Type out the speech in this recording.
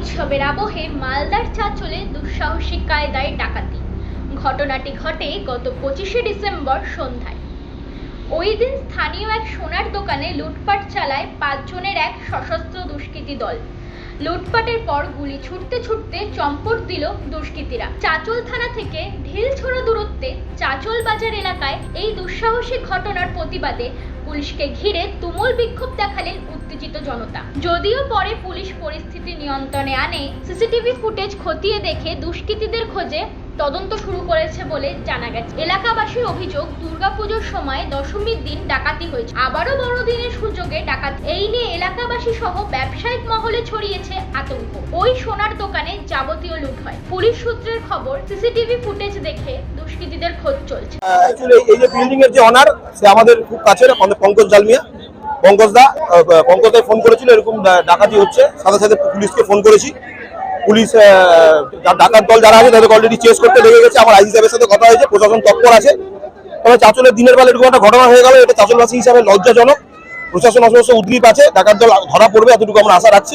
উৎসবের আবহে মালদার চাঁচলে দুঃসাহসিক কায়দায় ডাকাতি। ঘটনাটি ঘটে গত পঁচিশে ডিসেম্বর সন্ধ্যায়। ওই দিন স্থানীয় এক সোনার দোকানে লুটপাট চালায় পাঁচজনের এক সশস্ত্র দুষ্কৃতী দল। লুটপাটের পর গুলি ছুটতে ছুটতে চম্পট দিল দুষ্কৃতীরা। চাচল থানা থেকে ঢিলছোড়া দূরত্বে চাচল বাজার এলাকায় এই দুঃসাহসিক ঘটনার প্রতিবাদে পুলিশকে ঘিরে তুমুল বিক্ষোভ দেখালেন উত্তেজিত জনতা। যদিও পরে পুলিশ পরিস্থিতি নিয়ন্ত্রণে আনে, সিসিটিভি ফুটেজ খতিয়ে দেখে দুষ্কৃতীদের খোঁজে তদন্ত শুরু করেছে বলে জানা গেছে। এলাকাবাসীর অভিযোগ, দুর্গাপুজোর সময় দশমীর দিন ডাকাতি হয়েছে। আবারও বড়দিনের সুযোগে ডাকাতি। এই নিয়ে এলাকাবাসী সহ ব্যবসায়িক মহলে ছড়িয়েছে আতঙ্ক। ওই সোনার দোকানে যাবতীয় লুট হয়। পুলিশ সূত্রের খবর, সিসিটিভি ফুটেজ দেখে দুষ্কৃতীদের খোঁজ চলছে। এই যে বিল্ডিং এর যে অনার সে আমাদের খুব কাছের পঙ্কজ জালমিয়া। পঙ্কজ দা ফোন করেছিল, এরকম ডাকাতি হচ্ছে। সাথে সাথে পুলিশকে ফোন করেছি। পুলিশ ডাকাত দল যারা আছে, তাদেরকে অলরেডি চেস করতে লেগে গেছে। আমার আইজি সাহেবের সাথে কথা হয়েছে, প্রশাসন তৎপর আছে। তবে চাঁচলের দিনের বেলা এরকম একটা ঘটনা হয়ে গেল, এটা চাঁচলবাসী হিসাবে লজ্জাজনক। প্রশাসন অবশ্য উদ্গ্রীব আছে, ডাকাত দল ধরা পড়বে, এতটুকু আমরা আশা রাখছি।